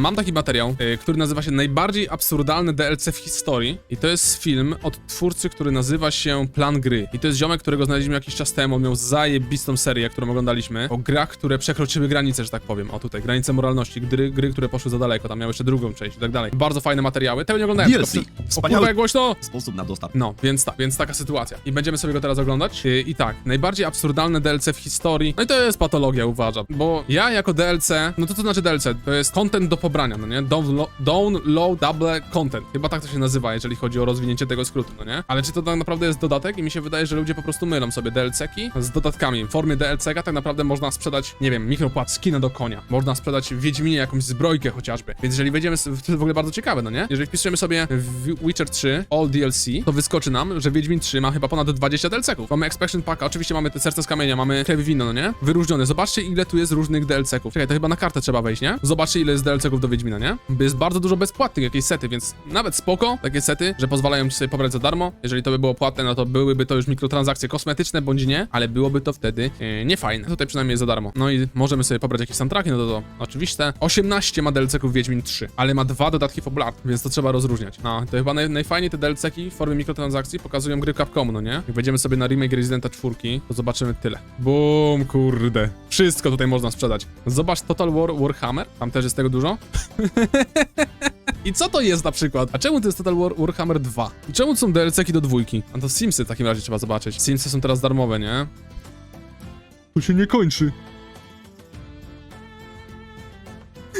mam taki materiał, y, który nazywa się Najbardziej absurdalne DLC w historii i to jest film od twórcy, który nazywa się Plan Gry. I to jest ziomek, którego znaleźliśmy jakiś czas temu, on miał zajebistą serię, którą oglądaliśmy, o grach, które przekroczyły granice, że tak powiem, o tutaj, granice moralności, gry, gry które poszły za daleko, tam miały jeszcze drugą część i tak dalej. Bardzo fajne materiały, tego nie oglądałem. DLC. tylko O kurwa, jak głośno! Sposób na dostaw. No, więc tak, więc taka sytuacja. I będziemy sobie go teraz oglądać. I, I tak, najbardziej absurdalne DLC w historii. No i to jest patologia, uważam. Bo ja jako DLC, no to co znaczy DLC? To jest content do pobrania, no nie? Downlo- Downloadable content. Chyba tak to się nazywa, jeżeli chodzi o rozwinięcie tego skrótu, no nie? Ale czy to tak naprawdę jest dodatek? I mi się wydaje, że ludzie po prostu mylą sobie DLC-ki z dodatkami. W formie DLC-ka tak naprawdę można sprzedać, nie wiem, mikropłat skina do konia. Można sprzedać Wiedźminie jakąś zbrojkę chociażby. Więc jeżeli wejdziemy, to jest w ogóle bardzo ciekawe, no nie? Jeżeli wpisujemy sobie Witcher 3 All DLC, to wyskoczy nam, że Wiedźmin 3 ma chyba ponad 20 DLC-ków. Mamy Expansion Packa, oczywiście mamy te serce z kamienia, mamy krew wino, no nie? Wyróżnione. Zobaczcie, ile tu jest różnych DLC-ków. Czekaj, to chyba na kartę trzeba wejść, nie? Zobaczcie, ile jest DLC-ków do Wiedźmina, nie? Bo jest bardzo dużo bezpłatnych, jakieś sety, więc nawet spoko, takie sety, że pozwalają ci sobie pobrać za darmo. Jeżeli to by było płatne, no to byłyby to już mikrotransakcje kosmetyczne, bądź nie, ale byłoby to wtedy yy, niefajne. Tutaj przynajmniej jest za darmo. No i możemy sobie pobrać jakieś soundtracki, no to to oczywiste. 18 ma DLC-ków Wiedźmin 3, ale ma dwa dodatki fabularne, więc to trzeba rozróżniać. No, to chyba naj, najfajniej te DLC-ki w formie mikrotransakcji pokazują gry Capcomu, no nie? Jak wejdziemy sobie na remake Residenta 4, to zobaczymy tyle. Bum, kurde. Wszystko tutaj można sprzedać. Zobacz Total War Warhammer, tam też jest tego dużo. I co to jest na przykład? A czemu to jest Total War Warhammer 2? I czemu są DLC-ki do dwójki? A to Simsy w takim razie trzeba zobaczyć. Simsy są teraz darmowe, nie? To się nie kończy.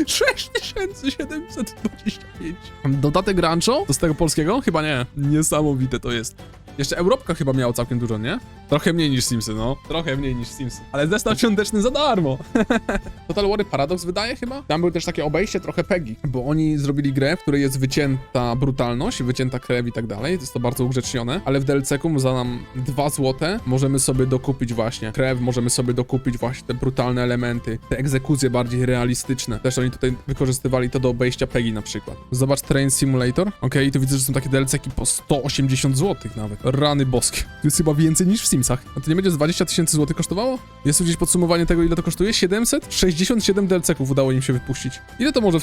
6725. Dodatek Rancho? To z tego polskiego? Chyba nie. Niesamowite to jest. Jeszcze Europka chyba miała całkiem dużo, nie? Trochę mniej niż Simsy, no. Trochę mniej niż Simsy. Ale zestaw świąteczny za darmo. Total War Paradox wydaje chyba? Tam było też takie obejście trochę PEGI, bo oni zrobili grę, w której jest wycięta brutalność, wycięta krew i tak dalej. Jest to bardzo ugrzecznione, ale w DLC-ku za nam 2 złote możemy sobie dokupić właśnie krew, możemy sobie dokupić właśnie te brutalne elementy, te egzekucje bardziej realistyczne. Też oni tutaj wykorzystywali to do obejścia PEGI na przykład. Zobacz Train Simulator. Okej, i tu widzę, że są takie DLC-ki po 180 zł nawet. Rany boskie. To jest chyba więcej niż w Simsach. A to nie będzie z 20 tysięcy złotych kosztowało? Jest tu gdzieś podsumowanie tego, ile to kosztuje? 767 DLC-ków udało im się wypuścić. Ile to może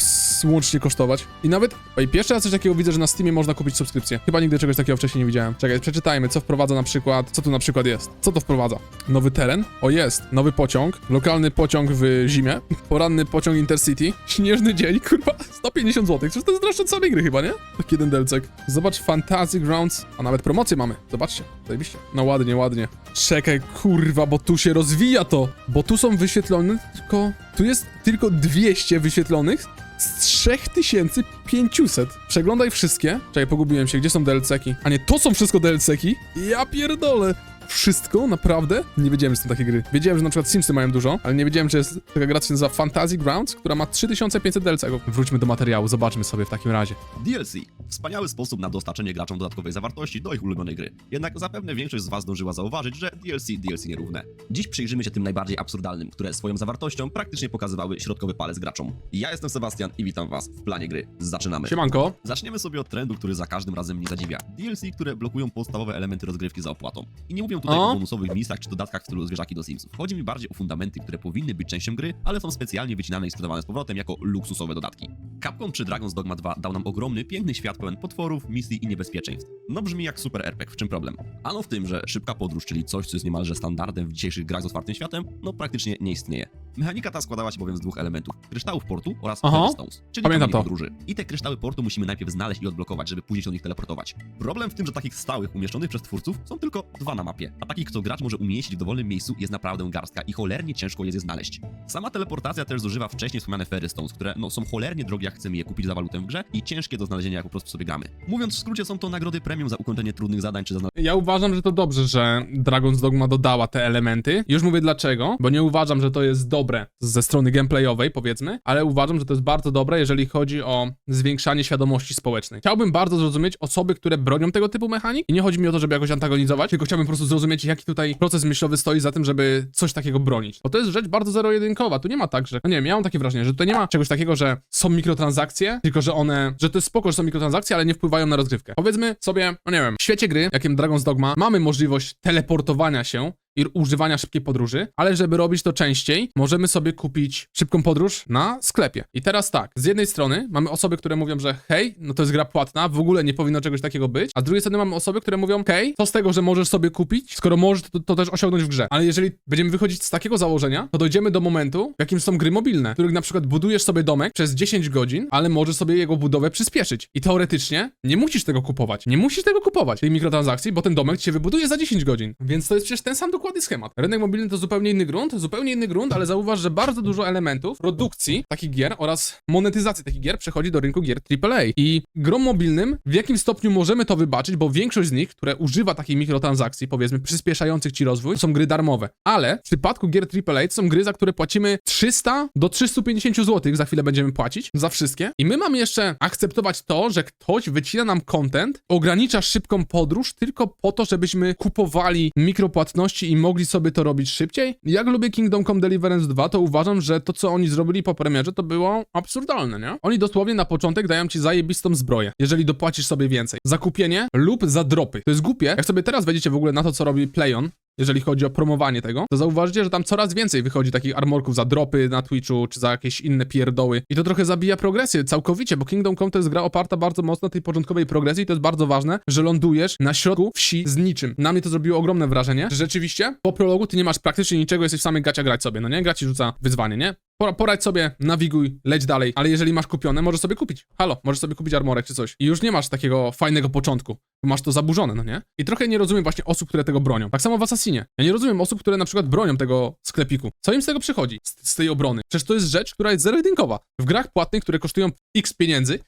łącznie kosztować? I nawet, oj, pierwszy raz coś takiego widzę, że na Steamie można kupić subskrypcję. Chyba nigdy czegoś takiego wcześniej nie widziałem. Czekaj, przeczytajmy, co wprowadza na przykład, co tu na przykład jest. Co to wprowadza? Nowy teren? O, jest. Nowy pociąg. Lokalny pociąg w zimie. Poranny pociąg Intercity. Śnieżny dzień, kurwa. 150 zł. Przecież to jest droższe od samej gry chyba, nie? Taki jeden delcek. Zobacz, Fantasy Grounds. A nawet promocję mamy. Zobaczcie. Zajebiście. No ładnie, ładnie. Czekaj, kurwa, bo tu się rozwija to. Bo tu są wyświetlone tylko... Tu jest tylko 200 wyświetlonych z 3500. Przeglądaj wszystkie. Czekaj, pogubiłem się. Gdzie są DLC-ki? A nie, to są wszystko DLC-ki? Ja pierdolę. Wszystko? Naprawdę? Nie wiedziałem, że są takie gry. Wiedziałem, że na przykład Simsy mają dużo, ale nie wiedziałem, że jest taka gra, co się nazywa Fantasy Grounds, która ma 3500 DLC-ków. Wróćmy do materiału, zobaczmy sobie w takim razie. DLC. Wspaniały sposób na dostarczenie graczom dodatkowej zawartości do ich ulubionej gry. Jednak zapewne większość z Was zdążyła zauważyć, że DLC DLC nierówne. Dziś przyjrzymy się tym najbardziej absurdalnym, które swoją zawartością praktycznie pokazywały środkowy palec graczom. Ja jestem Sebastian i witam Was w planie gry. Zaczynamy. Siemanko. Zaczniemy sobie od trendu, który za każdym razem mnie zadziwia. DLC, które blokują podstawowe elementy rozgrywki za opłatą. I nie mówię tutaj O. o bonusowych misjach czy dodatkach w stylu zwierzaki do Simsów. Chodzi mi bardziej o fundamenty, które powinny być częścią gry, ale są specjalnie wycinane i sprzedawane z powrotem jako luksusowe dodatki. Capcom czy Dragon's Dogma 2 dał nam ogromny, piękny świat pełen potworów, misji i niebezpieczeństw. No brzmi jak super RPG, w czym problem? Ano w tym, że szybka podróż, czyli coś, co jest niemalże standardem w dzisiejszych grach z otwartym światem, no praktycznie nie istnieje. Mechanika ta składała się bowiem z dwóch elementów. Kryształów portu oraz Aha. Czyli Pamiętam to. podróży. I te kryształy portu musimy najpierw znaleźć i odblokować, żeby później się do nich teleportować. Problem w tym, że takich stałych, umieszczonych przez twórców są tylko dwa na mapie, a takich, co gracz może umieścić w dowolnym miejscu jest naprawdę garstka i cholernie ciężko jest je znaleźć. Sama teleportacja też zużywa wcześniej wspomniane Featherstones, które no, są cholernie drogie jak chcemy je kupić za walutę w grze i ciężkie do znalezienia jak po prostu sobie gramy. Mówiąc w skrócie są to nagrody premium za ukończenie trudnych zadań czy za Ja uważam, że to dobrze, że Dragon's Dogma dodała te elementy. Już mówię dlaczego, bo nie uważam, że to jest dobre ze strony gameplayowej, powiedzmy, ale uważam, że to jest bardzo dobre, jeżeli chodzi o zwiększanie świadomości społecznej. Chciałbym bardzo zrozumieć osoby, które bronią tego typu mechanik i nie chodzi mi o to, żeby jakoś antagonizować, tylko chciałbym po prostu zrozumieć, jaki tutaj proces myślowy stoi za tym, żeby coś takiego bronić. Bo to jest rzecz bardzo zero-jedynkowa. Tu nie ma tak, że. No nie wiem, ja mam takie wrażenie, że tutaj nie ma czegoś takiego, że są mikrotransakcje, tylko że one. że to jest spoko, że są mikrotransakcje, ale nie wpływają na rozgrywkę. Powiedzmy sobie, no nie wiem, w świecie gry, jakim Dragon's Dogma, mamy możliwość teleportowania się i używania szybkiej podróży, ale żeby robić to częściej, możemy sobie kupić szybką podróż na sklepie. I teraz tak, z jednej strony mamy osoby, które mówią, że hej, no to jest gra płatna, w ogóle nie powinno czegoś takiego być, a z drugiej strony mamy osoby, które mówią, hej, co z tego, że możesz sobie kupić, skoro możesz to, to też osiągnąć w grze. Ale jeżeli będziemy wychodzić z takiego założenia, to dojdziemy do momentu, w jakim są gry mobilne, w których na przykład budujesz sobie domek przez 10 godzin, ale możesz sobie jego budowę przyspieszyć. I teoretycznie nie musisz tego kupować. Nie musisz tego kupować, tej mikrotransakcji, bo ten domek się wybuduje za 10 godzin. Więc to jest przecież ten sam dokładny schemat. Rynek mobilny to zupełnie inny grunt, zupełnie inny grunt, ale zauważ, że bardzo dużo elementów produkcji takich gier oraz monetyzacji takich gier przechodzi do rynku gier AAA. I grom mobilnym w jakim stopniu możemy to wybaczyć, bo większość z nich, które używa takiej mikrotransakcji, powiedzmy, przyspieszających ci rozwój, są gry darmowe. Ale w przypadku gier AAA to są gry, za które płacimy 300 do 350 zł, za chwilę będziemy płacić za wszystkie. I my mamy jeszcze akceptować to, że ktoś wycina nam content, ogranicza szybką podróż tylko po to, żebyśmy kupowali mikropłatności i mogli sobie to robić szybciej. Jak lubię Kingdom Come Deliverance 2, to uważam, że to, co oni zrobili po premierze, to było absurdalne, nie? Oni dosłownie na początek dają ci zajebistą zbroję, jeżeli dopłacisz sobie więcej. Za kupienie lub za dropy. To jest głupie. Jak sobie teraz wejdziecie w ogóle na to, co robi PlayOn, jeżeli chodzi o promowanie tego, to zauważycie, że tam coraz więcej wychodzi takich armorków za dropy na Twitchu, czy za jakieś inne pierdoły. I to trochę zabija progresję całkowicie, bo Kingdom Come to jest gra oparta bardzo mocno na tej początkowej progresji i to jest bardzo ważne, że lądujesz na środku wsi z niczym. Na mnie to zrobiło ogromne wrażenie, że rzeczywiście po prologu ty nie masz praktycznie niczego, jesteś w samych gacia grać sobie, no nie? Gra ci rzuca wyzwanie, nie? Pora- Poradź sobie, nawiguj, leć dalej, ale jeżeli masz kupione, możesz sobie kupić. Halo, możesz sobie kupić armorek czy coś. I już nie masz takiego fajnego początku, masz to zaburzone, no nie? I trochę nie rozumiem właśnie osób, które tego bronią. Tak samo w Assassinie. Ja nie rozumiem osób, które na przykład bronią tego sklepiku. Co im z tego przychodzi? Z, z tej obrony. Przecież to jest rzecz, która jest zero-jedynkowa. W grach płatnych, które kosztują x pieniędzy,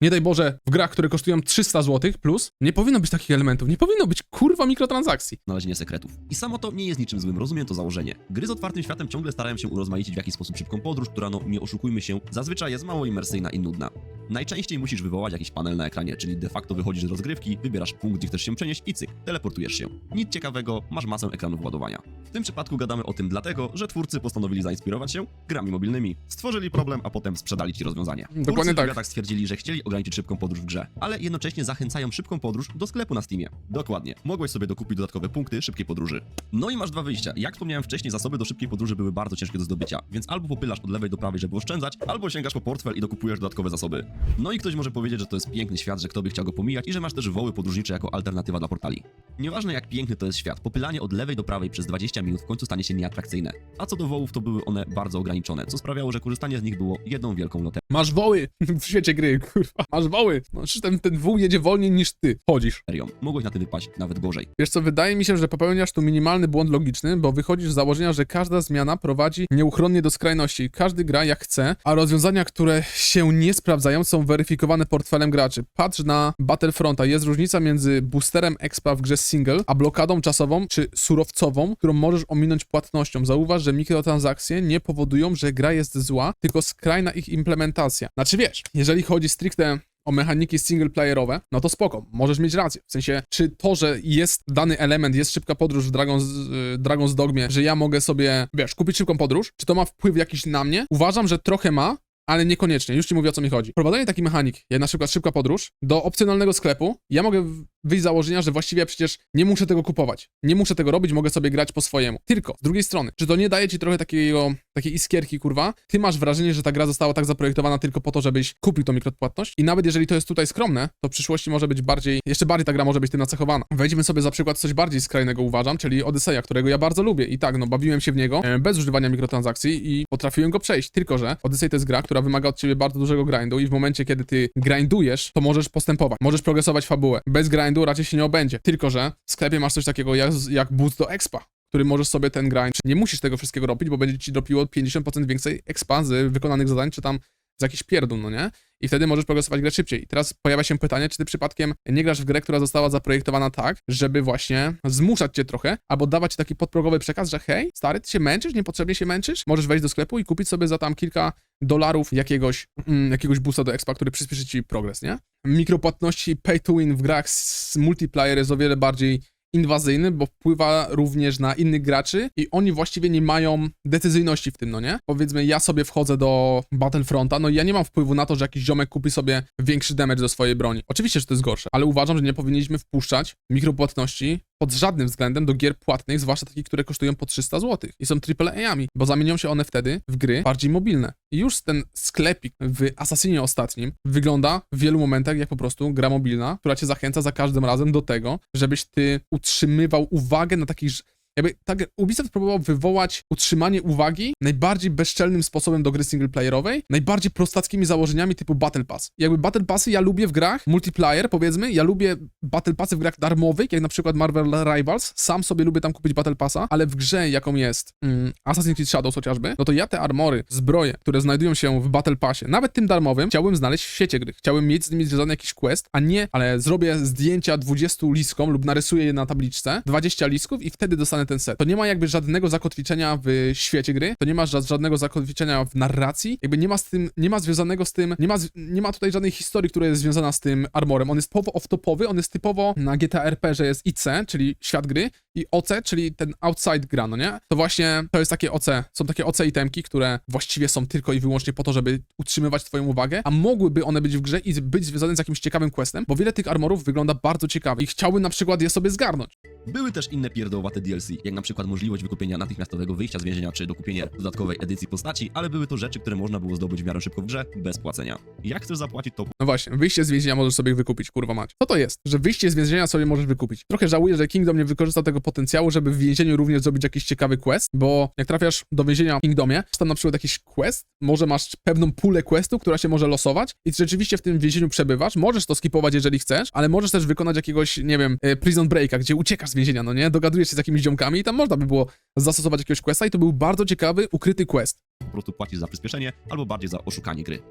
nie daj Boże, w grach, które kosztują 300 zł plus, nie powinno być takich elementów. Nie powinno być kurwa mikrotransakcji. znalezienie sekretów. I samo to nie jest niczym złym, rozumiem to założenie. Gry z otwartym światem ciągle starają się urozmaicić w jakiś sposób szybką podróż, która, no nie oszukujmy się, zazwyczaj jest mało imersyjna i nudna. Najczęściej musisz wywołać jakiś panel na ekranie, czyli de facto wychodzisz z rozgrywki, wybierasz punkt, gdzie chcesz się przenieść i cyk, teleportujesz się. Nic ciekawego, masz masę ekranów ładowania. W tym przypadku gadamy o tym dlatego, że twórcy postanowili zainspirować się grami mobilnymi. Stworzyli problem, a potem sprzedali ci rozwiązanie. Dokładnie twórcy w tak. Stwierdzili, że chcieli ograniczyć szybką podróż w grze, ale jednocześnie zachęcają szybką podróż do sklepu na Steamie. Dokładnie. Mogłeś sobie dokupić dodatkowe punkty szybkiej podróży. No i masz dwa wyjścia. Jak wspomniałem wcześniej, zasoby do szybkiej podróży były bardzo ciężkie do zdobycia, więc albo popylasz od lewej do prawej, żeby oszczędzać, albo sięgasz po portfel i dokupujesz dodatkowe zasoby. No i ktoś może powiedzieć, że to jest piękny świat, że kto by chciał go pomijać i że masz też woły podróżnicze jako alternatywa dla portali. Nieważne jak piękny to jest świat, popylanie od lewej do prawej przez 20 minut w końcu stanie się nieatrakcyjne. A co do wołów, to były one bardzo ograniczone, co sprawiało, że korzystanie z nich było jedną wielką loterią. Masz woły w świecie gry, kurwa. Masz woły. No, przecież ten, ten wół jedzie wolniej niż ty. Chodzisz. Mogłeś na tym wypaść nawet gorzej. Wiesz co, wydaje mi się, że popełniasz tu minimalny błąd logiczny, bo wychodzisz z założenia, że każda zmiana prowadzi nieuchronnie do skrajności. Każdy gra jak chce, a rozwiązania, które się nie sprawdzają, są weryfikowane portfelem graczy. Patrz na Battlefronta. Jest różnica między boosterem expa w grze single, a blokadą czasową czy surowcową, którą możesz ominąć płatnością. Zauważ, że mikrotransakcje nie powodują, że gra jest zła, tylko skrajna ich implementacja. Znaczy wiesz, jeżeli chodzi stricte o mechaniki singleplayerowe, no to spoko, możesz mieć rację. W sensie, czy to, że jest dany element, jest szybka podróż w Dragon's, y, Dragon's Dogmie, że ja mogę sobie, wiesz, kupić szybką podróż, czy to ma wpływ jakiś na mnie? Uważam, że trochę ma, ale niekoniecznie. Już ci mówię, o co mi chodzi. Wprowadzenie taki mechanik, jak na przykład szybka podróż, do opcjonalnego sklepu, ja mogę wyjść z założenia, że właściwie przecież nie muszę tego kupować. Nie muszę tego robić, mogę sobie grać po swojemu. Tylko, z drugiej strony, czy to nie daje ci trochę takiego, takiej iskierki, kurwa? Ty masz wrażenie, że ta gra została tak zaprojektowana tylko po to, żebyś kupił tą mikropłatność i nawet jeżeli to jest tutaj skromne, to w przyszłości może być bardziej, jeszcze bardziej ta gra może być tym nacechowana. Wejdźmy sobie za przykład coś bardziej skrajnego, uważam, czyli Odyseja, którego ja bardzo lubię i tak, no bawiłem się w niego e, bez używania mikrotransakcji i potrafiłem go przejść, tylko że Odyssey to jest gra, która wymaga od ciebie bardzo dużego grindu i w momencie, kiedy ty grindujesz, to możesz postępować, możesz progresować fabułę. Bez grindu raczej się nie obędzie, tylko że w sklepie masz coś takiego jak, jak boost do expa, który możesz sobie ten grind, nie musisz tego wszystkiego robić, bo będzie ci dropiło 50% więcej expa wykonanych zadań, czy tam z jakiś pierdół, no nie? I wtedy możesz progresować grę szybciej. I teraz pojawia się pytanie, czy ty przypadkiem nie grasz w grę, która została zaprojektowana tak, żeby właśnie zmuszać cię trochę, albo dawać ci taki podprogowy przekaz, że hej, stary, ty się męczysz, niepotrzebnie się męczysz, możesz wejść do sklepu i kupić sobie za tam kilka dolarów jakiegoś, mm, jakiegoś boosta do expa, który przyspieszy ci progres, nie? Mikropłatności pay to win w grach z multiplayer jest o wiele bardziej inwazyjny, bo wpływa również na innych graczy i oni właściwie nie mają decyzyjności w tym, no nie? Powiedzmy, ja sobie wchodzę do Battlefronta, no i ja nie mam wpływu na to, że jakiś ziomek kupi sobie większy damage do swojej broni. Oczywiście, że to jest gorsze, ale uważam, że nie powinniśmy wpuszczać mikropłatności pod żadnym względem do gier płatnych, zwłaszcza takich, które kosztują po 300 zł i są AAA-ami, bo zamienią się one wtedy w gry bardziej mobilne. I już ten sklepik w Assassinie ostatnim wygląda w wielu momentach jak po prostu gra mobilna, która cię zachęca za każdym razem do tego, żebyś ty utrzymywał uwagę na takich jakby tak Ubisoft próbował wywołać utrzymanie uwagi najbardziej bezczelnym sposobem do gry singleplayerowej, najbardziej prostackimi założeniami typu Battle Pass. Jakby Battle Passy ja lubię w grach multiplayer, powiedzmy, ja lubię Battle Passy w grach darmowych, jak na przykład Marvel Rivals, sam sobie lubię tam kupić Battle Passa, ale w grze, jaką jest mm, Assassin's Creed Shadows chociażby, no to ja te armory, zbroje, które znajdują się w Battle Passie, nawet tym darmowym, chciałbym znaleźć w świecie gry. Chciałbym mieć z nimi związany jakiś quest, a nie, ale zrobię zdjęcia 20 liskom lub narysuję je na tabliczce, 20 lisków i wtedy dostanę ten set. To nie ma jakby żadnego zakotwiczenia w świecie gry, to nie ma ża- żadnego zakotwiczenia w narracji, jakby nie ma z tym, nie ma związanego z tym, nie ma, nie ma tutaj żadnej historii, która jest związana z tym armorem. On jest typowo off-topowy, on jest typowo na GTA RP, że jest IC, czyli świat gry, i OC, czyli ten outside gra, no nie? To właśnie to jest takie OC, są takie OC itemki, które właściwie są tylko i wyłącznie po to, żeby utrzymywać twoją uwagę, a mogłyby one być w grze i być związane z jakimś ciekawym questem, bo wiele tych armorów wygląda bardzo ciekawie i chciałbym na przykład je sobie zgarnąć. Były też inne pierdołowate DLC, jak na przykład możliwość wykupienia natychmiastowego wyjścia z więzienia czy dokupienie dodatkowej edycji postaci, ale były to rzeczy, które można było zdobyć w miarę szybko w grze, bez płacenia. Jak chcesz zapłacić, to No właśnie, wyjście z więzienia możesz sobie wykupić, kurwa mać. Co to jest? Że wyjście z więzienia sobie możesz wykupić. Trochę żałuję, że Kingdom nie wykorzystał tego potencjału, żeby w więzieniu również zrobić jakiś ciekawy quest, bo jak trafiasz do więzienia w Kingdomie, jest tam na przykład jakiś quest, może masz pewną pulę questu, która się może losować i rzeczywiście w tym więzieniu przebywasz, możesz to skipować, jeżeli chcesz, ale możesz też wykonać jakiegoś, nie wiem, e, prison breaka, gdzie uciekasz z więzienia, no nie? Dogadujesz się z jakimiś ziomkami i tam można by było zastosować jakiegoś questa i to był bardzo ciekawy, ukryty quest. po prostu płacisz za przyspieszenie, albo bardziej za oszukanie gry.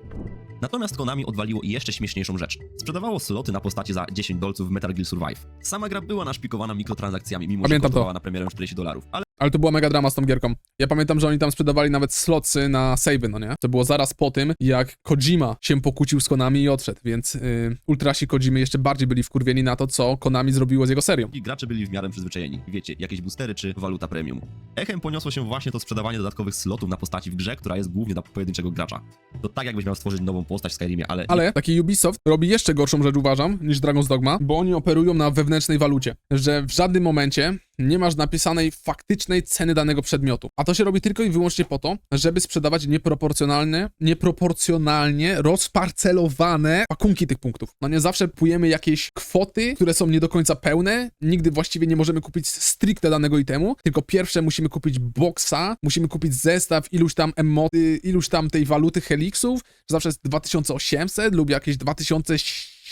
Natomiast Konami odwaliło jeszcze śmieszniejszą rzecz. Sprzedawało sloty na postacie za 10 dolców w Metal Gear Survive. Sama gra była naszpikowana mikrotransakcjami, mimo Pamiętam że to. kosztowała na premierę 40 dolarów. Ale Ale to była mega drama z tą gierką. Ja pamiętam, że oni tam sprzedawali nawet slotsy na savey, no nie? To było zaraz po tym, jak Kojima się pokłócił z Konami i odszedł, więc yy, ultrasi Kojimy jeszcze bardziej byli wkurwieni na to, co Konami zrobiło z jego serią. i gracze byli w miarę przyzwyczajeni. Wiecie, jakieś boostery czy waluta premium. Echem poniosło się właśnie to sprzedawanie dodatkowych slotów na postaci w grze, która jest głównie dla pojedynczego gracza. To tak jakbyś miał stworzyć nową postać w Skyrimie, ale... Ale taki Ubisoft robi jeszcze gorszą rzecz, uważam, niż Dragon's Dogma, bo oni operują na wewnętrznej walucie, że w żadnym momencie nie masz napisanej faktycznej ceny danego przedmiotu. A to się robi tylko i wyłącznie po to, żeby sprzedawać nieproporcjonalne, nieproporcjonalnie rozparcelowane pakunki tych punktów. No nie zawsze pujemy jakieś kwoty, które są nie do końca pełne, nigdy właściwie nie możemy kupić stricte danego itemu, tylko pierwsze musimy kupić boxa, musimy kupić zestaw iluś tam emoty, iluś tam tej waluty heliksów, zawsze jest 2800 lub jakieś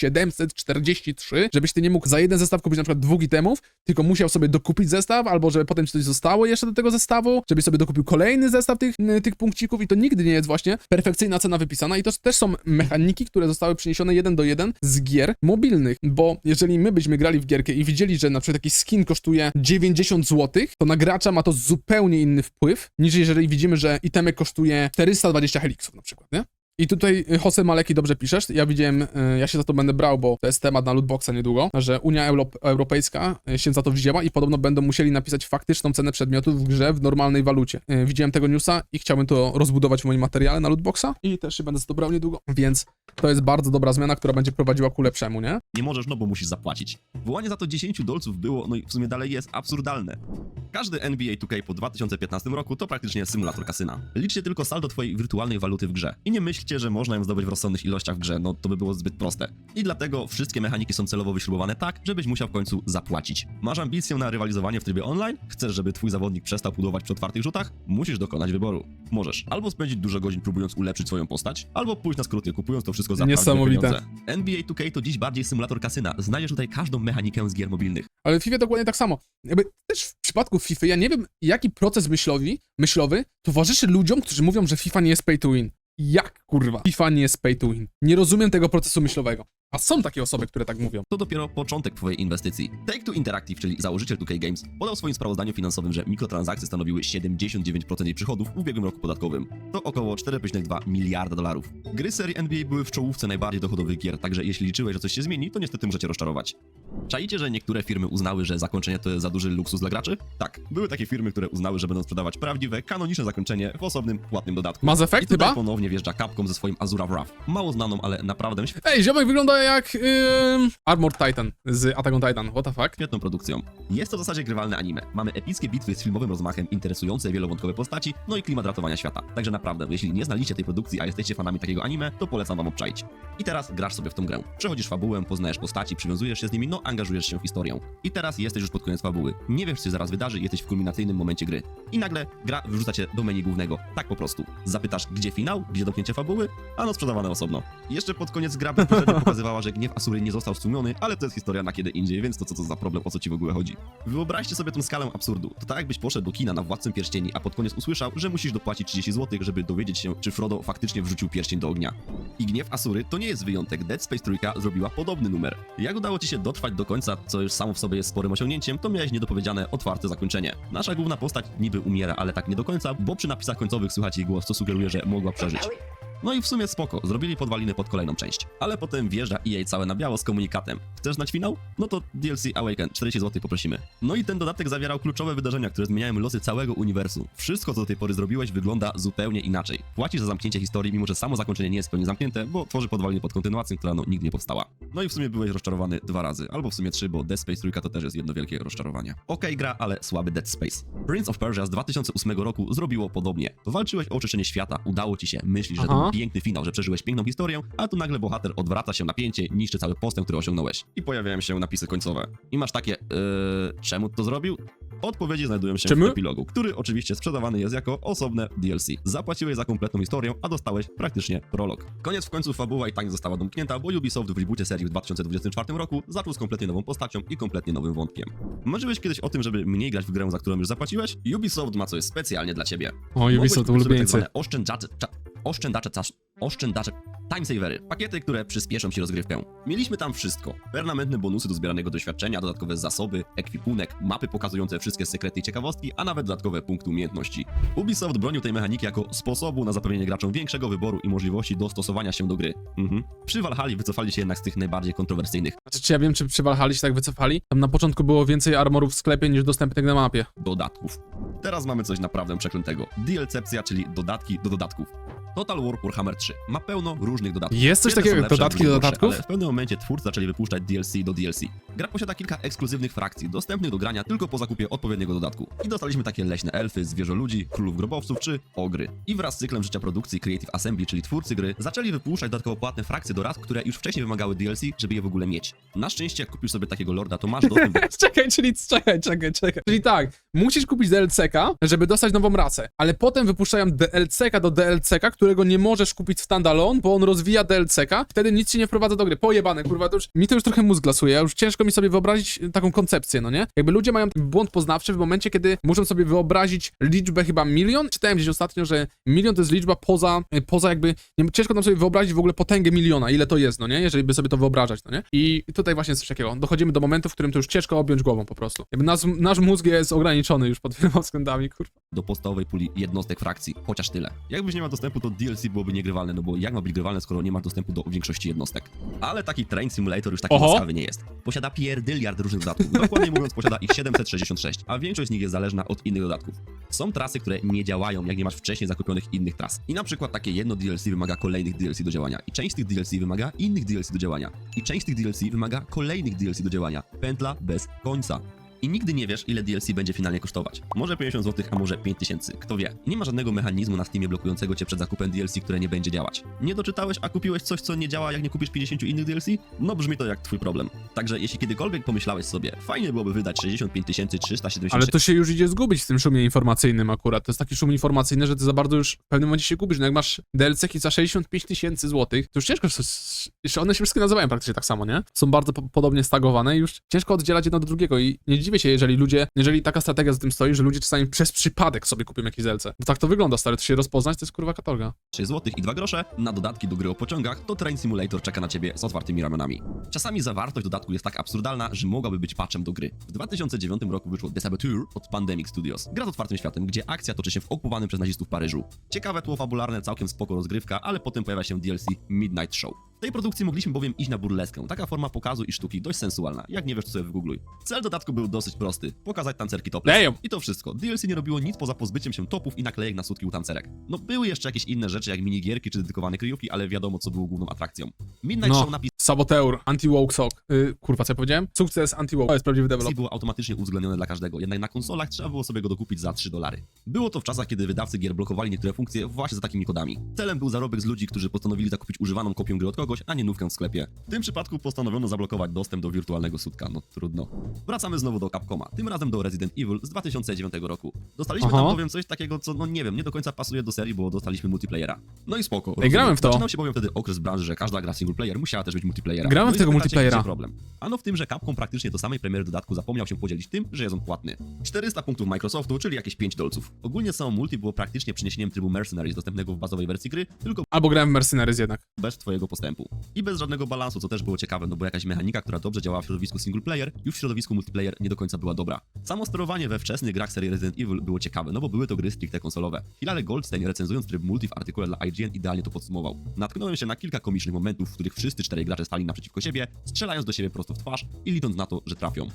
2743, żebyś ty nie mógł za jeden zestaw kupić na przykład dwóch itemów, tylko musiał sobie dokupić zestaw, albo żeby potem coś zostało jeszcze do tego zestawu, żebyś sobie dokupił kolejny zestaw tych, tych punkcików i to nigdy nie jest właśnie perfekcyjna cena wypisana i to też są mechaniki, które zostały przeniesione jeden do jeden z gier mobilnych, bo jeżeli my byśmy grali w gierkę i widzieli, że na przykład jakiś skin kosztuje 90 zł, to na gracza ma to zupełnie inny wpływ, niż jeżeli widzimy, że itemek kosztuje 420 heliksów na przykład, nie? I tutaj y, Jose Maleki dobrze piszesz. Ja widziałem, y, ja się za to będę brał, bo to jest temat na lootboxa niedługo, że Unia Euro- Europejska y, się za to wzięła i podobno będą musieli napisać faktyczną cenę przedmiotu w grze w normalnej walucie. Widziałem tego newsa i chciałbym to rozbudować w moim materiale na lootboxa i też się będę za to brał niedługo. Więc to jest bardzo dobra zmiana, która będzie prowadziła ku lepszemu, nie? nie możesz, no bo musisz zapłacić. Wołanie za to 10 dolców było, no i w sumie dalej jest absurdalne. Każdy NBA 2K po 2015 roku to praktycznie symulator kasyna. Liczcie tylko saldo twojej wirtualnej waluty w grze. I nie myślcie, że można ją zdobyć w rozsądnych ilościach w grze, no to by było zbyt proste. I dlatego wszystkie mechaniki są celowo wyśrubowane tak, żebyś musiał w końcu zapłacić. Masz ambicję na rywalizowanie w trybie online? Chcesz, żeby twój zawodnik przestał pudować przy otwartych rzutach? Musisz dokonać wyboru. Możesz albo spędzić dużo godzin próbując ulepszyć swoją postać, albo pójść na skróty kupując to wszystko za Niesamowite. pieniądze. NBA 2K to dziś bardziej symulator kasyna. Znajdziesz tutaj każdą mechanikę z gier mobilnych. Ale w FIFA dokładnie tak samo. Jakby też w przypadku FIFA, ja nie wiem, jaki proces myślowy, myślowy towarzyszy ludziom, którzy mówią, że FIFA nie jest pay to win. Jak kurwa? FIFA nie jest pay to win. Nie rozumiem tego procesu myślowego. A są takie osoby, które tak mówią. To dopiero początek twojej inwestycji. Take-Two Interactive, czyli założyciel 2K Games, podał w swoim sprawozdaniu finansowym, że mikrotransakcje stanowiły 79% jej przychodów w ubiegłym roku podatkowym. To około 4,2 miliarda dolarów. Gry serii NBA były w czołówce najbardziej dochodowych gier, także jeśli liczyłeś, że coś się zmieni, to niestety możecie rozczarować. Czaicie, że niektóre firmy uznały, że zakończenie to jest za duży luksus dla graczy? Tak, były takie firmy, które uznały, że będą sprzedawać prawdziwe, kanoniczne zakończenie w osobnym, płatnym dodatku. Mass I Effect tutaj chyba? ponownie wjeżdża Capcom ze swoim Azura Wrath. Mało znaną, ale naprawdę Ej, ziomek wygląda jak yy, Armored Titan z Attack on Titan, what the fuck? świetną produkcją. Jest to w zasadzie grywalne anime. Mamy epickie bitwy z filmowym rozmachem, interesujące wielowątkowe postaci, no i klimat ratowania świata. Także naprawdę, jeśli nie znaliście tej produkcji, a jesteście fanami takiego anime, to polecam wam obczaić. I teraz grasz sobie w tą grę. Przechodzisz fabułę, poznajesz postaci, przywiązujesz się z nimi, no angażujesz się w historię. I teraz jesteś już pod koniec fabuły. Nie wiesz, co się zaraz wydarzy, jesteś w kulminacyjnym momencie gry. I nagle gra wyrzuca cię do menu głównego. Tak po prostu. Zapytasz, gdzie finał, gdzie domknięcie fabuły, a no sprzedawane osobno. Jeszcze pod koniec gra bezpośrednio pokazywała, że gniew Asury nie został stłumiony, ale to jest historia na kiedy indziej, więc to co to za problem, o co ci w ogóle chodzi. Wyobraźcie sobie tą skalę absurdu. To tak jakbyś poszedł do kina na Władcę Pierścieni, a pod koniec usłyszał, że musisz dopłacić 30 zł, żeby dowiedzieć się, czy Frodo faktycznie wrzucił pierścień do ognia. I gniew Asury to nie jest wyjątek. Dead Space Trójka zrobiła podobny numer. Jak udało ci się dotrwać do końca, co już samo w sobie jest sporym osiągnięciem, to miałeś niedopowiedziane, otwarte zakończenie. Nasza główna postać niby umiera, ale tak nie do końca, bo przy napisach końcowych słychać jej głos, co sugeruje, że mogła przeżyć. No i w sumie spoko, zrobili podwaliny pod kolejną część. Ale potem wjeżdża EA całe na biało z komunikatem. Chcesz znać finał? No to DLC Awaken, 40 zł poprosimy. No i ten dodatek zawierał kluczowe wydarzenia, które zmieniają losy całego uniwersum. Wszystko, co do tej pory zrobiłeś, wygląda zupełnie inaczej. Płacisz za zamknięcie historii, mimo że samo zakończenie nie jest w pełni zamknięte, bo tworzy podwaliny pod kontynuacją, która no nigdy nie powstała. No i w sumie byłeś rozczarowany dwa razy, albo w sumie trzy, bo Dead Space trójka to też jest jedno wielkie rozczarowanie. Okej gra, ale słaby Dead Space. Prince of Persia z 2008 roku zrobiło podobnie. Walczyłeś o oczyszczenie świata, udało ci się, myślisz, że piękny finał, że przeżyłeś piękną historię, a tu nagle bohater odwraca się napięcie, niszczy cały postęp, który osiągnąłeś. I pojawiają się napisy końcowe. I masz takie, yy, czemu to zrobił? Odpowiedzi znajdują się Czemu? w epilogu, który oczywiście sprzedawany jest jako osobne DLC. Zapłaciłeś za kompletną historię, a dostałeś praktycznie prolog. Koniec w końcu fabuła i tak nie została domknięta, bo Ubisoft w reboocie serii w 2024 roku zaczął z kompletnie nową postacią i kompletnie nowym wątkiem. Marzyłeś kiedyś o tym, żeby mniej grać w grę, za którą już zapłaciłeś? Ubisoft ma coś specjalnie dla ciebie. O, Mogłeś Ubisoft, kupić sobie tak ulubieńcy. zwane Oszczędzacze, cza, oszczędzacze, czas, oszczędzacze, timesavery, pakiety, które przyspieszą ci rozgrywkę. Mieliśmy tam wszystko. Permanentne bonusy do zbieranego doświadczenia, dodatkowe zasoby, ekwipunek, mapy pokazujące wszystkie sekrety i ciekawostki, a nawet dodatkowe punkty umiejętności. Ubisoft bronił tej mechaniki jako sposobu na zapewnienie graczom większego wyboru i możliwości dostosowania się do gry. Mhm. Przy Valhalla wycofali się jednak z tych najbardziej kontrowersyjnych Znaczy, czy ja wiem, czy przy Valhalla się tak wycofali? Tam na początku było więcej armorów w sklepie niż dostępnych na mapie. dodatków. Teraz mamy coś naprawdę przeklętego. DLcepcja, czyli dodatki do dodatków. Total War Warhammer 3 ma pełno różnych dodatków. Jest coś takiego jak lepsze, dodatki do gorsze, dodatków? Ale w pewnym momencie twórcy zaczęli wypuszczać DLC do DLC. Gra posiada kilka ekskluzywnych frakcji, dostępnych do grania tylko po zakupie odpowiedniego dodatku. I dostaliśmy takie leśne elfy, zwierzoludzi, królów grobowców czy ogry. I wraz z cyklem życia produkcji Creative Assembly, czyli twórcy gry, zaczęli wypuszczać dodatkowo płatne frakcje do ras, które już wcześniej wymagały DLC, żeby je w ogóle mieć. Na szczęście, jak kupisz sobie takiego lorda, to masz dostęp do Czekaj, czyli czekaj, czekaj, czekaj. Czyli tak, musisz kupić DLC-ka, żeby dostać nową rasę, ale potem wypuszczają DLC-ka do DLC-ka, którego nie możesz kupić w standalone, bo on rozwija DLC-ka, wtedy nic się nie wprowadza do gry. Pojebane, kurwa, to już, mi to już trochę mózg lasuje, już ciężko mi sobie wyobrazić taką koncepcję, no nie? Jakby ludzie mają błąd poznawczy w momencie, kiedy muszą sobie wyobrazić liczbę chyba milion. Czytałem gdzieś ostatnio, że milion to jest liczba poza, poza jakby, nie, ciężko nam sobie wyobrazić w ogóle potęgę miliona, ile to jest, no nie? Jeżeli by sobie to wyobrażać, no nie? I tutaj właśnie coś takiego. Dochodzimy do momentu, w którym to już ciężko objąć głową po prostu. Jakby nasz mózg jest ograniczony już pod wieloma względami, kurwa. do podstawowej puli jednostek frakcji, chociaż tyle. Jakbyś nie miał dostępu, to DLC byłoby niegrywalne, no bo jak ma być grywalne, skoro nie masz dostępu do większości jednostek? Ale taki Train Simulator już taki Oho. łaskawy nie jest. Posiada pierdyliard różnych dodatków, dokładnie mówiąc posiada ich 766, a większość z nich jest zależna od innych dodatków. Są trasy, które nie działają, jak nie masz wcześniej zakupionych innych tras. I na przykład takie jedno DLC wymaga kolejnych DLC do działania. I część z tych DLC wymaga innych DLC do działania. I część z tych DLC wymaga kolejnych DLC do działania. Pętla bez końca. I nigdy nie wiesz, ile DLC będzie finalnie kosztować. Może 50 zł, a może 5000, kto wie. I nie ma żadnego mechanizmu na Steamie blokującego cię przed zakupem DLC, które nie będzie działać. Nie doczytałeś, a kupiłeś coś, co nie działa, jak nie kupisz 50 innych DLC? No brzmi to jak twój problem. Także jeśli kiedykolwiek pomyślałeś sobie, fajnie byłoby wydać 65 376 Ale to się już idzie zgubić w tym szumie informacyjnym akurat. To jest taki szum informacyjny, że ty za bardzo już w pewnym momencie się gubisz. No jak masz DLC-ki za 65 tysięcy złotych, to już ciężko, jeszcze one się wszystkie nazywają praktycznie tak samo, nie? Są bardzo po podobnie stagowane i już ciężko oddzielać jedno do drugiego i nie dziwię się, jeżeli ludzie, jeżeli taka strategia za tym stoi, że ludzie czasami przez przypadek sobie kupią jakieś DLC. Bo tak to wygląda, stary, to się rozpoznać, to jest kurwa katorga. 6 zł i 2 grosze na dodatki do gry o pociągach, to Train Simulator czeka na ciebie z otwartymi ramionami. Czasami zawartość dodatku jest tak absurdalna, że mogłaby być patchem do gry. W 2009 roku wyszło The Saboteur od Pandemic Studios. Gra z otwartym światem, gdzie akcja toczy się w okupowanym przez nazistów Paryżu. Ciekawe tło fabularne, całkiem spoko rozgrywka, ale potem pojawia się DLC Midnight Show. Tej produkcji mogliśmy bowiem iść na burleskę. Taka forma pokazu i sztuki dość sensualna. Jak nie wiesz, to sobie wygoogluj. Cel dodatku był dosyć prosty. Pokazać tancerki topless. Damn. I to wszystko. DLC nie robiło nic poza pozbyciem się topów i naklejek na sutki u tancerek. No były jeszcze jakieś inne rzeczy jak minigierki czy dedykowane kryjówki, ale wiadomo co było główną atrakcją. Midnight No. Show napis Saboteur, anti-woke sock. Yy, kurwa, co ja powiedziałem? Sukces anti-woke. To jest prawdziwy develop. było automatycznie uwzględnione dla każdego, jednak na konsolach trzeba było sobie go dokupić za 3 dolary. Było to w czasach, kiedy wydawcy gier blokowali niektóre funkcje właśnie za takimi kodami. Celem był zarobek z ludzi, którzy postanowili zakupić używaną kopię gry od kogoś, a nie nówkę w sklepie. W tym przypadku postanowiono zablokować dostęp do wirtualnego sutka, no trudno. Wracamy znowu do Capcoma, tym razem do Resident Evil z 2009 roku. Dostaliśmy Aha. tam bowiem coś takiego, co no nie wiem, nie do końca pasuje do serii, bo dostaliśmy multiplayera. No i spoko. rozumiem. grałem w to. Zaczynał się bowiem wtedy okres branży, że każda gra single player musiała też być multiplayera. Grałem no w tego multiplayera. problem. Ano w tym, że Capcom praktycznie do samej premiery dodatku zapomniał się podzielić tym, że jest on płatny. 400 punktów Microsoftu, czyli jakieś 5 dolców. Ogólnie samo multi było praktycznie przeniesieniem trybu Mercenaries dostępnego w bazowej wersji gry, tylko Albo grałem w Mercenaries jednak. bez twojego postępu. I bez żadnego balansu, co też było ciekawe, no bo jakaś mechanika, która dobrze działała w środowisku single player, już w środowisku multiplayer nie do końca była dobra. Samo sterowanie we wczesnych grach serii Resident Evil było ciekawe, no bo były to gry stricte konsolowe. Hilary Goldstein recenzując tryb multi w artykule dla IGN idealnie to podsumował. Natknąłem się na kilka komicznych momentów, w których wszyscy czterej gracze stali naprzeciwko siebie, strzelając do siebie prosto w twarz i licząc na to, że trafią.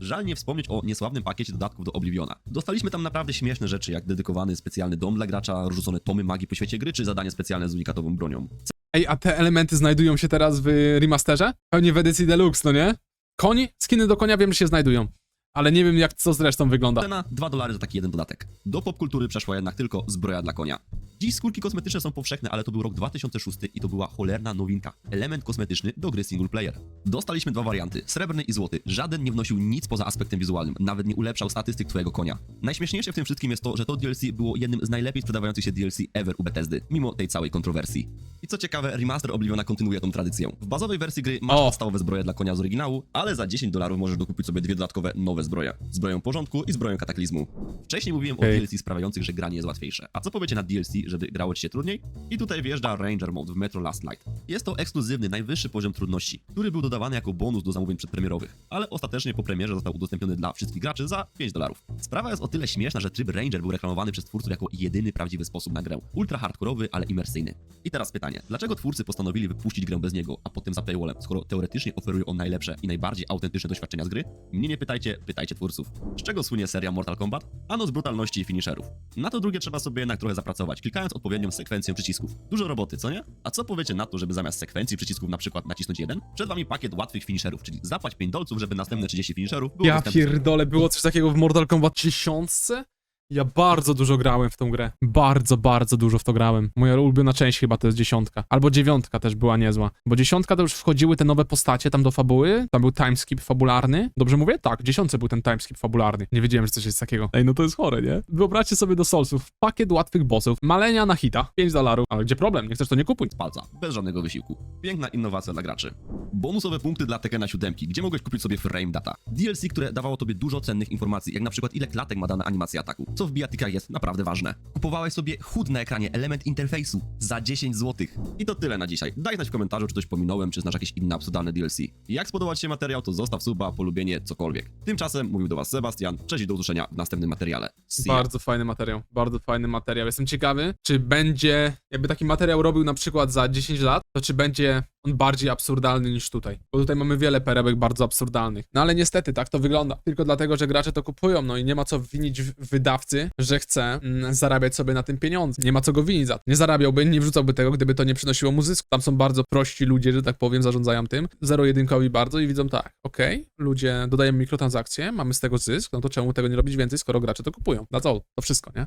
Żal nie wspomnieć o niesławnym pakiecie dodatków do Obliviona. Dostaliśmy tam naprawdę śmieszne rzeczy, jak dedykowany specjalny dom dla gracza, rzucone tomy magii po świecie gry, czy zadanie specjalne z unikatową bronią. Ej, a te elementy znajdują się teraz w remasterze? Pewnie w edycji deluxe, no nie? Koń? Skiny do konia wiem, że się znajdują. Ale nie wiem, jak co zresztą wygląda. Cena 2 dolary za taki jeden dodatek. Do popkultury przeszła jednak tylko zbroja dla konia. Dziś skórki kosmetyczne są powszechne, ale to był rok 2006 i to była cholerna nowinka. Element kosmetyczny do gry single player. Dostaliśmy dwa warianty, srebrny i złoty. Żaden nie wnosił nic poza aspektem wizualnym, nawet nie ulepszał statystyk twojego konia. Najśmieszniejsze w tym wszystkim jest to, że to DLC było jednym z najlepiej sprzedawających się DLC ever u Bethesdy, mimo tej całej kontrowersji. I co ciekawe, remaster Obliviona kontynuuje tą tradycję. W bazowej wersji gry masz O. podstawowe zbroje dla konia z oryginału, ale za 10 dolarów możesz dokupić sobie dwie dodatkowe nowe zbroje. Zbroję porządku i zbroję kataklizmu. Wcześniej mówiłem o DLC sprawiających, że granie jest łatwiejsze. A co powiecie na DLC, żeby grało ci się trudniej? I tutaj wjeżdża Ranger Mode w Metro Last Light. Jest to ekskluzywny, najwyższy poziom trudności, który był dodawany jako bonus do zamówień przedpremierowych, ale ostatecznie po premierze został udostępniony dla wszystkich graczy za 5 dolarów. Sprawa jest o tyle śmieszna, że tryb Ranger był reklamowany przez twórców jako jedyny prawdziwy sposób na grę. Ultra hardkorowy, ale imersyjny. I teraz pytanie, dlaczego twórcy postanowili wypuścić grę bez niego, a potem za paywallem, skoro teoretycznie oferuje on najlepsze i najbardziej autentyczne doświadczenia z gry? Mnie nie pytajcie, pytajcie twórców. Z czego słynie seria Mortal Kombat? Ano z brutalności i finisherów. Na to drugie trzeba sobie jednak trochę zapracować, klikając odpowiednią sekwencję przycisków. Dużo roboty, co nie? A co powiecie na to, żeby zamiast sekwencji przycisków na przykład nacisnąć jeden? Przed wami pakiet łatwych finisherów, czyli zapłać 5 dolców, żeby następne 30 finisherów było Ja dostępne. pierdolę, było coś takiego w Mortal Kombat 1000? Ja bardzo dużo grałem w tą grę. Bardzo, bardzo dużo w to grałem. Moja ulubiona część chyba to jest dziesiątka. Albo dziewiątka też była niezła. Bo dziesiątka to już wchodziły te nowe postacie tam do fabuły. Tam był timeskip fabularny. Dobrze mówię? Tak, dziesiątce był ten timeskip fabularny. Nie wiedziałem, że coś jest takiego. Ej, no to jest chore, nie? Wyobraźcie sobie do Soulsów pakiet łatwych bossów, malenia na hita, 5 dolarów. Ale gdzie problem? Nie chcesz to nie kupuj. z palca, bez żadnego wysiłku. Piękna innowacja dla graczy. Bonusowe punkty dla Tekena 7, gdzie mogłeś kupić sobie frame data. DLC, które dawało tobie dużo cennych informacji, jak na przykład ile klatek ma dana animacja ataku, co w bijatykach jest naprawdę ważne. Kupowałeś sobie HUD na ekranie, element interfejsu za 10 zł. I to tyle na dzisiaj. Daj znać w komentarzu, czy coś pominąłem, czy znasz jakieś inne absurdalne DLC. Jak spodobał Ci się materiał, to zostaw suba, polubienie, cokolwiek. Tymczasem mówił do Was Sebastian, cześć i do usłyszenia w następnym materiale. See ya. Bardzo fajny materiał, bardzo fajny materiał. Jestem ciekawy, czy będzie, jakby taki materiał robił na przykład za 10 lat, to czy będzie on bardziej absurdalny niż tutaj. Bo tutaj mamy wiele perełek bardzo absurdalnych. No ale niestety tak to wygląda. Tylko dlatego, że gracze to kupują, no i nie ma co winić wydawcy, że chce mm, zarabiać sobie na tym pieniądze. Nie ma co go winić za to. Nie zarabiałby, nie wrzucałby tego, gdyby to nie przynosiło mu zysku. Tam są bardzo prości ludzie, że tak powiem, zarządzają tym. Zero-jedynkowi bardzo i widzą tak, okej, ludzie dodają mikrotransakcje, mamy z tego zysk, no to czemu tego nie robić więcej, skoro gracze to kupują? That's all. To wszystko, nie?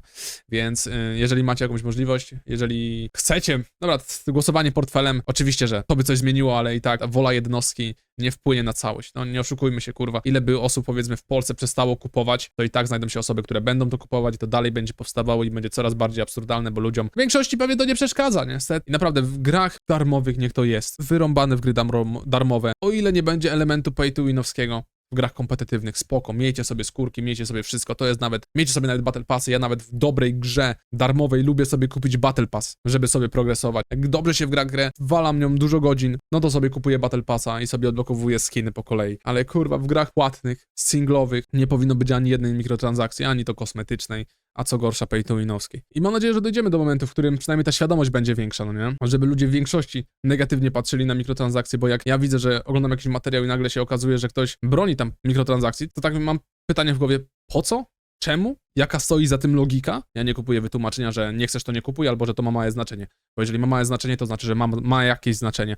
Więc y, jeżeli macie jakąś możliwość, jeżeli chcecie, dobra, głosowanie portfelem, oczywiście, że to by coś zmieniło, ale i tak wola jednostki nie wpłynie na całość. No nie oszukujmy się, kurwa. Ile by osób, powiedzmy, w Polsce przestało kupować, to i tak znajdą się osoby, które będą to kupować i to dalej będzie powstawało i będzie coraz bardziej absurdalne, bo ludziom w większości pewnie to nie przeszkadza, niestety. I naprawdę w grach darmowych niech to jest. Wyrąbane w gry darmo- darmowe. O ile nie będzie elementu pay to winowskiego, grach kompetytywnych, spoko, miejcie sobie skórki, miejcie sobie wszystko, to jest nawet, miejcie sobie nawet Battle Passy, ja nawet w dobrej grze darmowej lubię sobie kupić Battle Pass, żeby sobie progresować. Jak dobrze się w gra grę, walam nią dużo godzin, no to sobie kupuję Battle Passa i sobie odblokowuję skiny po kolei. Ale kurwa, w grach płatnych, singlowych nie powinno być ani jednej mikrotransakcji, ani to kosmetycznej, a co gorsza pay to winowskiej. I mam nadzieję, że dojdziemy do momentu, w którym przynajmniej ta świadomość będzie większa, no nie? Żeby ludzie w większości negatywnie patrzyli na mikrotransakcje, bo jak ja widzę, że oglądam jakiś materiał i nagle się okazuje, że ktoś broni tam mikrotransakcji, to tak mam pytanie w głowie, po co? Czemu? Jaka stoi za tym logika? Ja nie kupuję wytłumaczenia, że nie chcesz, to nie kupuj, albo że to ma małe znaczenie. Bo jeżeli ma małe znaczenie, to znaczy, że ma, ma jakieś znaczenie.